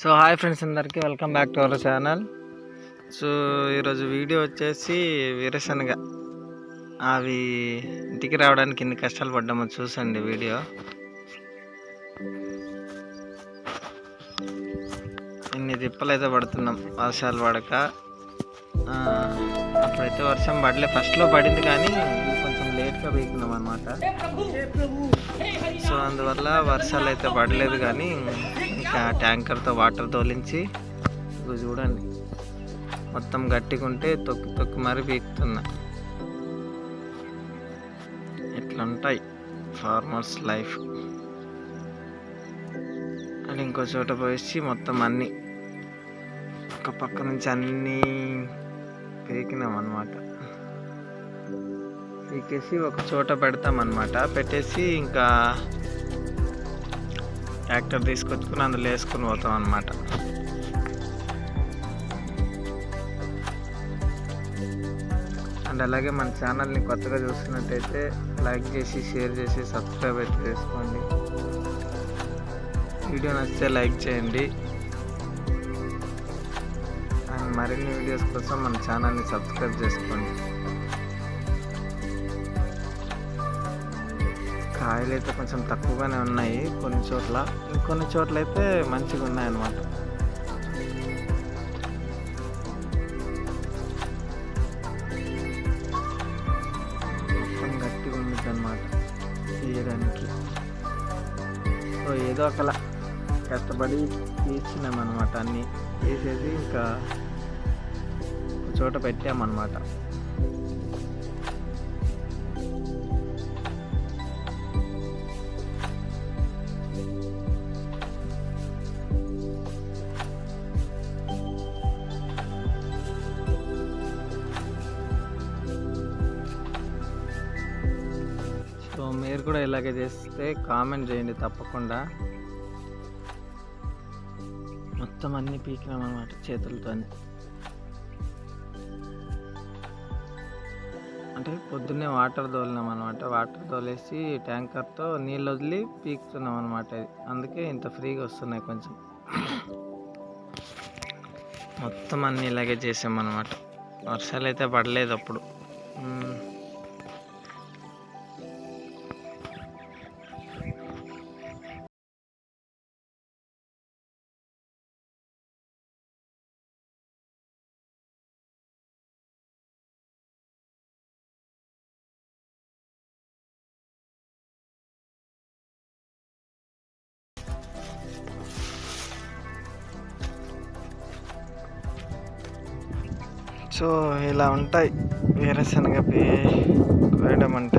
So hi friends అందరికీ welcome back to our channel so ఈరోజు video వచ్చేసి వీరశనగ. అవి ఇంటికి రావడానికి ఎన్ని కష్టాలు పడ్డామో చూసండి వీడియో. ఇన్ని తిప్పలు అయితే పడుతున్నాం వర్షాలు పడక. అప్పుడైతే వర్షం పడలే. ఫస్ట్లో పడింది కానీ పీకున్నాం అనమాట సో అందువల్ల వర్షాలు అయితే పడలేదు కానీ ఇంకా ట్యాంకర్తో వాటర్ తోలించి ఇగో చూడండి. మొత్తం గట్టిగా ఉంటే తొక్కి తొక్కి మరీ పీకుతున్నా. ఇట్లా ఉంటాయి ఫార్మర్స్ లైఫ్. అండ్ ఇంకో చోట పోయి మొత్తం అన్నీ ఒక పక్క నుంచి అన్నీ పీకినాం అనమాట పీకేసి ఒక చోట పెడతామన్నమాట. పెట్టేసి ఇంకా ట్రాక్టర్ తీసుకొచ్చుకుని అందులో వేసుకుని పోతాం అనమాట అండ్ అలాగే మన ఛానల్ని కొత్తగా చూస్తున్నట్టయితే లైక్ చేసి షేర్ చేసి సబ్స్క్రైబ్ అయితే చేసుకోండి. వీడియో నచ్చితే లైక్ చేయండి. అండ్ మరిన్ని వీడియోస్ కోసం మన ఛానల్ని సబ్స్క్రైబ్ చేసుకోండి. కాయలు అయితే కొంచెం తక్కువగానే ఉన్నాయి కొన్ని చోట్ల. ఇంకొన్ని చోట్ల అయితే మంచిగా ఉన్నాయి అన్నమాట మొత్తం గట్టిగా ఉంది అనమాట తీయడానికి. సో ఏదో ఒకలా కష్టపడి తీర్చినామన్నమాట అన్నీ. తీసేసి ఇంకా చోట పెట్టామన్నమాట. మీరు కూడా ఇలాగే చేస్తే కామెంట్ చేయండి తప్పకుండా. మొత్తం అన్ని పీకినాం అనమాట చేతులతోనే. అంటే పొద్దున్నే వాటర్ తోలినాం అనమాట వాటర్ తోలేసి ట్యాంకర్తో నీళ్ళు వదిలి పీకుతున్నాం అనమాట అందుకే ఇంత ఫ్రీగా వస్తున్నాయి కొంచెం. మొత్తం అన్నీ ఇలాగే చేసామన్నమాట వర్షాలు అయితే పడలేదు అప్పుడు. సో ఇలా ఉంటాయి వేరుశనగ పే- కోయడం అంటే.